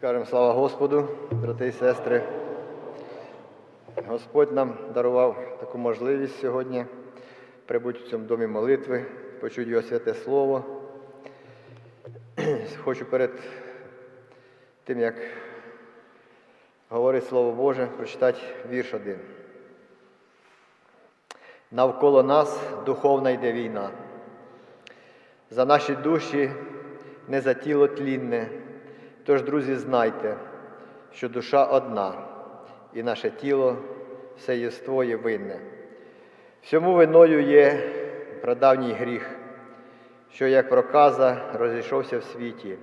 Скажемо слава Господу, брати і сестри. Господь нам дарував таку можливість сьогодні прибути в цьому домі молитви, почути його святе Слово. Хочу перед тим, як говорить Слово Боже, прочитати вірш один. Навколо нас духовна йде війна. За наші душі не за тіло тлінне. Тож, друзі, знайте, що душа одна, і наше тіло все єство є винне. Всьому виною є прадавній гріх, що як проказа розійшовся в світі,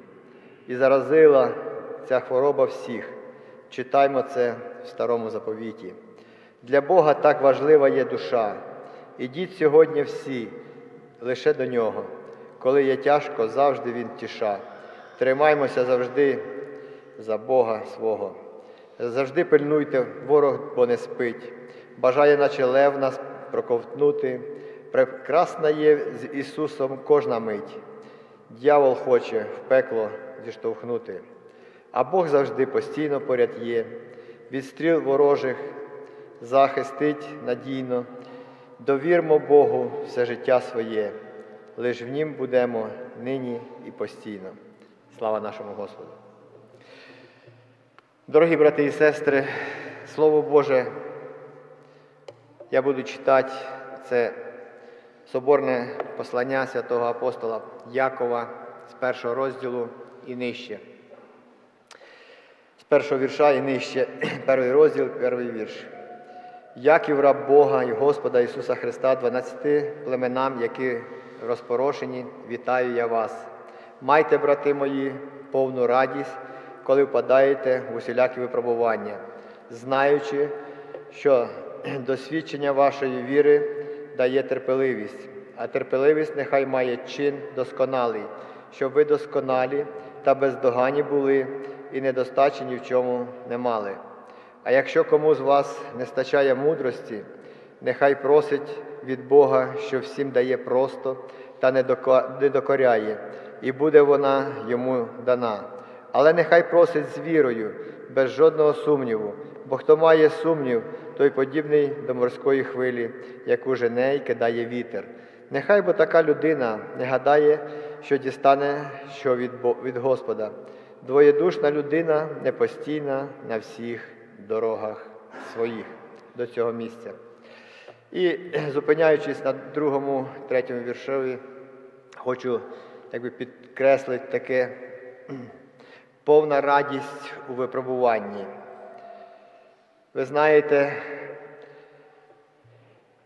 і заразила ця хвороба всіх. Читаймо це в старому заповіті. Для Бога так важлива є душа. Ідіть сьогодні всі лише до нього. Коли є тяжко, завжди Він тіша. Тримаймося завжди за Бога свого. Завжди пильнуйте, ворог, бо не спить. Бажає, наче лев нас проковтнути. Прекрасна є з Ісусом кожна мить. Дьявол хоче в пекло зіштовхнути. А Бог завжди постійно поряд є. Від стріл ворожих захистить надійно. Довірмо Богу все життя своє, лиш в нім будемо нині і постійно. Слава нашому Господу. Дорогі брати і сестри, Слово Боже, я буду читати це соборне послання святого апостола Якова з першого розділу і нижче. З першого вірша і нижче, перший розділ, перший вірш. Яків раб Бога і Господа Ісуса Христа, 12 племенам, які розпорошені, вітаю я вас. Майте, брати мої, повну радість, коли впадаєте в усілякі випробування, знаючи, що досвідчення вашої віри дає терпеливість, а терпеливість нехай має чин досконалий, щоб ви досконалі та бездогані були і недостачі ні в чому не мали. А якщо кому з вас не стачає мудрості, нехай просить від Бога, що всім дає просто та не докоряє, і буде вона йому дана. Але нехай просить з вірою, без жодного сумніву, бо хто має сумнів, той подібний до морської хвилі, яку жене й кидає вітер. Нехай бо така людина не гадає, що дістане що від, від Господа. Двоєдушна людина непостійна на всіх дорогах своїх до цього місця. І зупиняючись на другому, третьому віршові, хочу якби, підкреслити таке повна радість у випробуванні. Ви знаєте,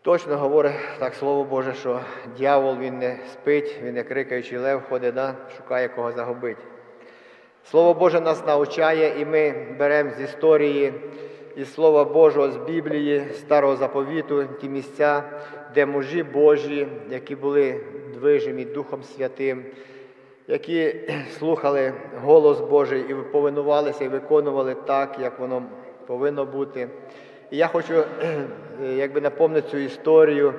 точно говорить так Слово Боже, що дьявол він не спить, він як рикаючий лев ходить, да, шукає кого загубити. Слово Боже нас навчає, і ми беремо з історії із Слова Божого, з Біблії, Старого заповіту, ті місця, де мужі Божі, які були движимі Духом Святим, які слухали голос Божий і повинувалися і виконували так, як воно повинно бути. І я хочу якби напомнити цю історію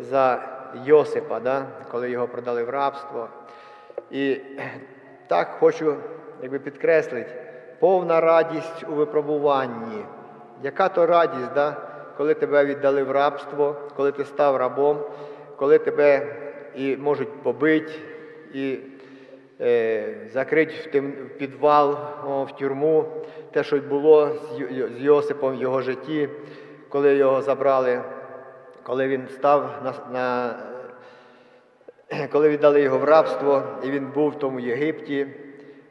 за Йосипа, да, коли його продали в рабство. І так хочу якби підкреслити, повна радість у випробуванні. Яка то радість, да? коли тебе віддали в рабство, коли ти став рабом, коли тебе і можуть побити, і е, закрити в, тим, в підвал, о, в тюрму, те, що було з, Йосипом в його житті, коли його забрали, коли він став на, на коли віддали його в рабство, і він був в тому Єгипті.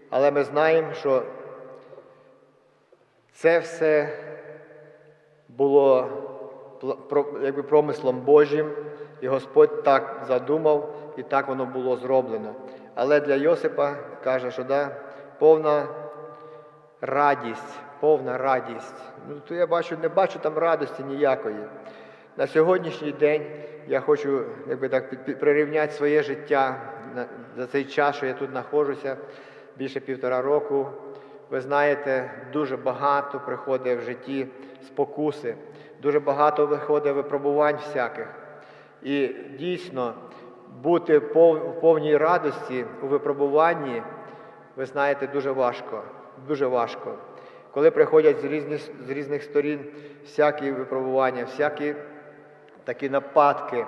Але ми знаємо, що це все було якби промислом Божим, і Господь так задумав, і так воно було зроблено. Але для Йосипа каже, що да, повна радість, повна радість. Ну, то я бачу, не бачу там радості ніякої. На сьогоднішній день я хочу якби так прирівняти своє життя за цей час, що я тут знаходжуся, більше півтора року. Ви знаєте, дуже багато приходить в житті спокуси, дуже багато виходить випробувань всяких. І дійсно бути в повній радості у випробуванні, ви знаєте, дуже важко. дуже важко. Коли приходять з різних, з різних сторін всякі випробування, всякі такі нападки.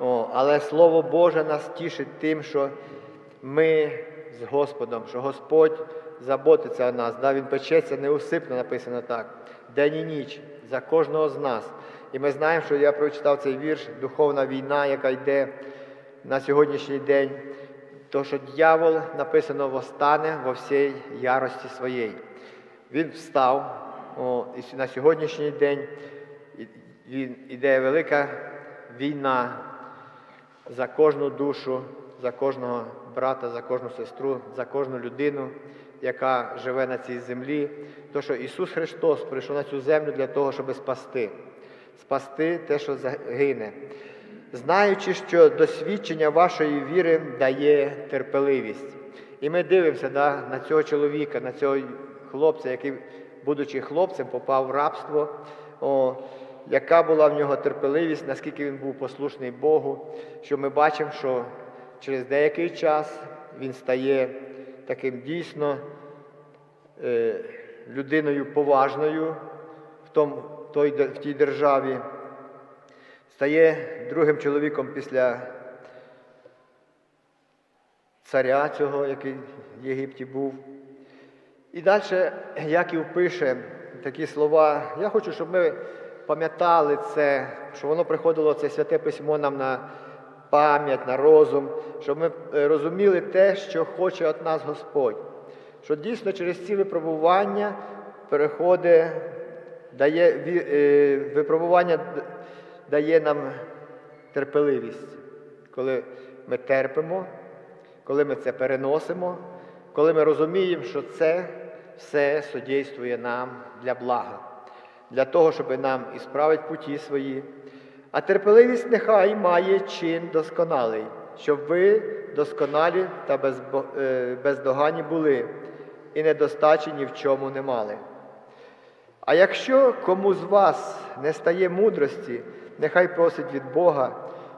О, але Слово Боже нас тішить тим, що ми з Господом, що Господь заботиться о нас. Да, Він печеться неусипно, написано так, день і ніч за кожного з нас. І ми знаємо, що я прочитав цей вірш, духовна війна, яка йде на сьогоднішній день. То, що дьявол написано восстане во всій ярості своєї. Він встав о, і на сьогоднішній день іде велика війна за кожну душу, за кожного брата, за кожну сестру, за кожну людину, яка живе на цій землі. То, що Ісус Христос прийшов на цю землю для того, щоб спасти, спасти те, що загине. Знаючи, що досвідчення вашої віри дає терпеливість. І ми дивимося да, на цього чоловіка, на цього хлопця, який, будучи хлопцем, попав в рабство. О, яка була в нього терпеливість, наскільки він був послушний Богу, що ми бачимо, що через деякий час він стає таким дійсно е, людиною поважною в, том, той, в тій державі, стає другим чоловіком після царя цього, який в Єгипті був. І далі Яків пише такі слова. Я хочу, щоб ми пам'ятали це, що воно приходило, це святе письмо нам на пам'ять, на розум, щоб ми е, розуміли те, що хоче від нас Господь. Що дійсно через ці випробування дає, е, випробування дає нам терпеливість, коли ми терпимо, коли ми це переносимо, коли ми розуміємо, що це все судействує нам для блага, для того, щоб нам ісправити путі свої. А терпеливість нехай має чин досконалий, щоб ви досконалі та е, бездоганні були, і недостачі ні в чому не мали. А якщо кому з вас не стає мудрості, нехай просить від Бога,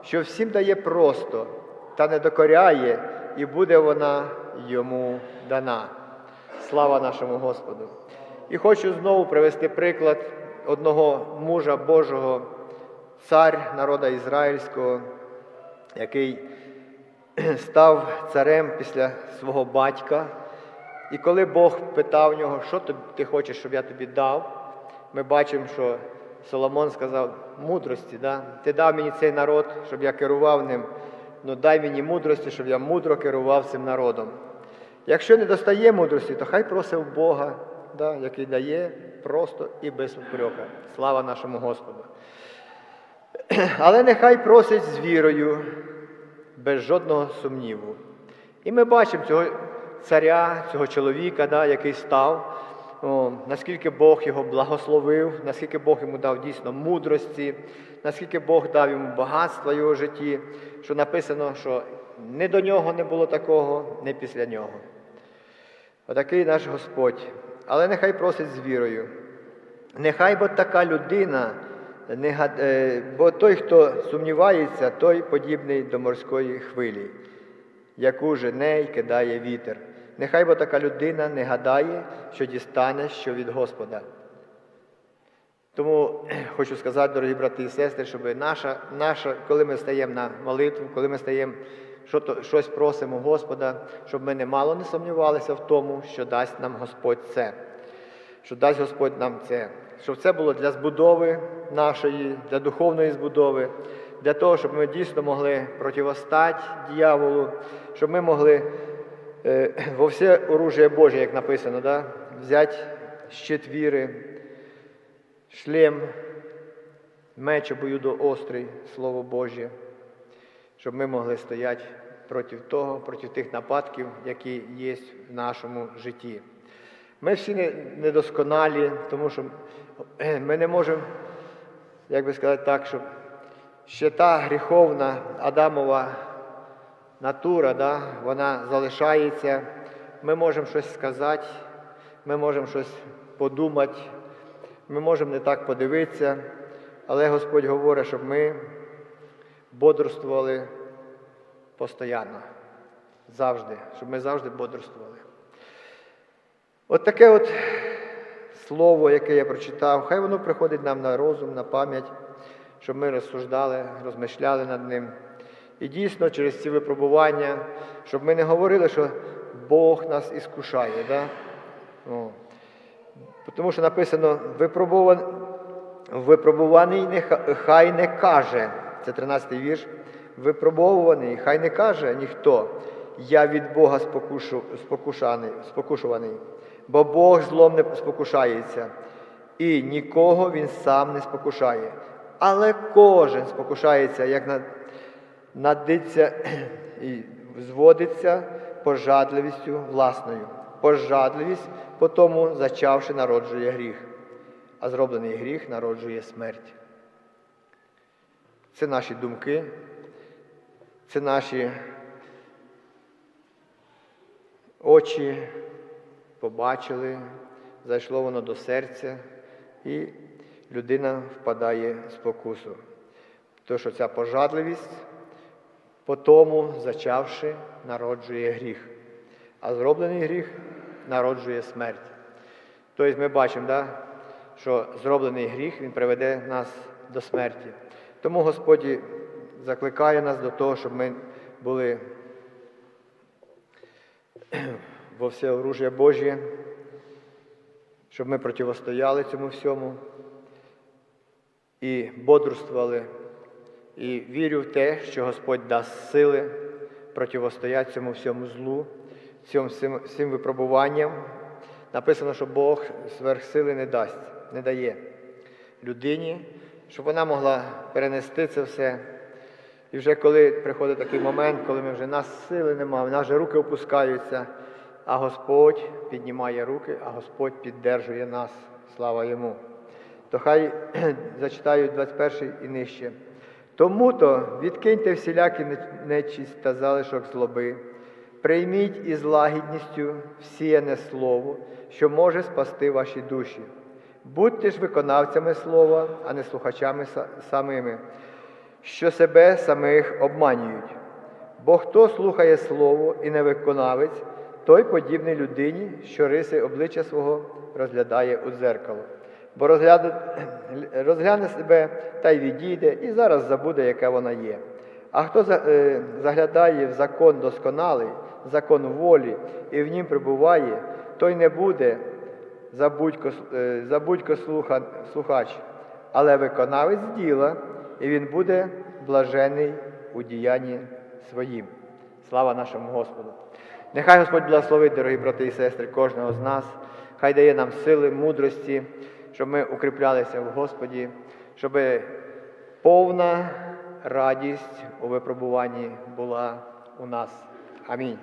що всім дає просто та не докоряє, і буде вона йому дана. Слава нашому Господу! І хочу знову привести приклад одного мужа Божого, цар народа ізраїльського, який став царем після свого батька. І коли Бог питав нього, що ти хочеш, щоб я тобі дав, ми бачимо, що Соломон сказав мудрості. Да? Ти дав мені цей народ, щоб я керував ним. Ну дай мені мудрості, щоб я мудро керував цим народом. Якщо не достає мудрості, то хай просить в Бога, да, який дає просто і без упрека. Слава нашому Господу. Але нехай просить з вірою, без жодного сумніву. І ми бачимо цього царя, цього чоловіка, да, який став, о, наскільки Бог його благословив, наскільки Бог йому дав дійсно мудрості, наскільки Бог дав йому багатства його житті, що написано, що не до нього не було такого, не після нього. Отакий наш Господь. Але нехай просить з вірою. Нехай бо така людина, бо той, хто сумнівається, той подібний до морської хвилі, яку жене й кидає вітер. Нехай бо така людина не гадає, що дістане що від Господа. Тому хочу сказати, дорогі брати і сестри, щоб наша, наша, коли ми стаємо на молитву, коли ми стаємо, щось просимо Господа, щоб ми немало не сумнівалися в тому, що дасть нам Господь це, що дасть Господь нам це, щоб це було для збудови нашої, для духовної збудови, для того, щоб ми дійсно могли противостати дьяволу, щоб ми могли е, во все оружие Боже, як написано, да? взяти щит віри, шлем, меч обоюдоострий, Слово Боже, щоб ми могли стояти проти того, проти тих нападків, які є в нашому житті. Ми всі недосконалі, тому що е, ми не можемо, як би сказати так, щоб ще та гріховна Адамова натура, да, вона залишається. Ми можемо щось сказати, ми можемо щось подумати, ми можемо не так подивитися, але Господь говорить, щоб ми бодрствували постійно, завжди, щоб ми завжди бодрствували. От таке от слово, яке я прочитав, хай воно приходить нам на розум, на пам'ять, щоб ми розсуждали, розмишляли над ним. І дійсно через ці випробування, щоб ми не говорили, що Бог нас іскушає. Да? Тому що написано, випробуван... випробуваний хай не каже, це 13-й вірш, випробовуваний, хай не каже ніхто, я від Бога спокушуваний, бо Бог злом не спокушається, і нікого він сам не спокушає. Але кожен спокушається, як на надиться і зводиться пожадливістю власною. Пожадливість потому, зачавши, народжує гріх, а зроблений гріх народжує смерть. Це наші думки, це наші очі побачили, зайшло воно до серця, і людина впадає в спокусу. То, що ця пожадливість, по тому, зачавши, народжує гріх, а зроблений гріх народжує смерть. Тобто ми бачимо, да, що зроблений гріх він приведе нас до смерті. Тому Господь закликає нас до того, щоб ми були во всеоружие Божє, щоб ми противостояли цьому всьому і бодрствували. І вірю в те, що Господь дасть сили противостояти цьому всьому злу, цьому всім випробуванням. Написано, що Бог сверхсили не дасть, не дає людині, щоб вона могла перенести це все. І вже коли приходить такий момент, коли ми вже нас сили немає, в нас вже руки опускаються, а Господь піднімає руки, а Господь піддержує нас. Слава йому. То хай зачитаю 21 і нижче. Тому то відкиньте всілякі нечість та залишок злоби, прийміть із лагідністю всіяне слово, що може спасти ваші душі. Будьте ж виконавцями слова, а не слухачами самими, що себе самих обманюють. Бо хто слухає слово і не виконавець, той подібний людині, що риси обличчя свого розглядає у дзеркало. Бо розгляне себе та й відійде, і зараз забуде, яка вона є. А хто е, заглядає в закон досконалий, закон волі, і в нім прибуває, той не буде забудько, е, забудько слуха, слухач, але виконавець діла, і він буде блажений у діянні своїм. Слава нашому Господу! Нехай Господь благословить, дорогі брати і сестри, кожного з нас, хай дає нам сили, мудрості, щоб ми укріплялися в Господі, щоб повна радість у випробуванні була у нас. Амінь.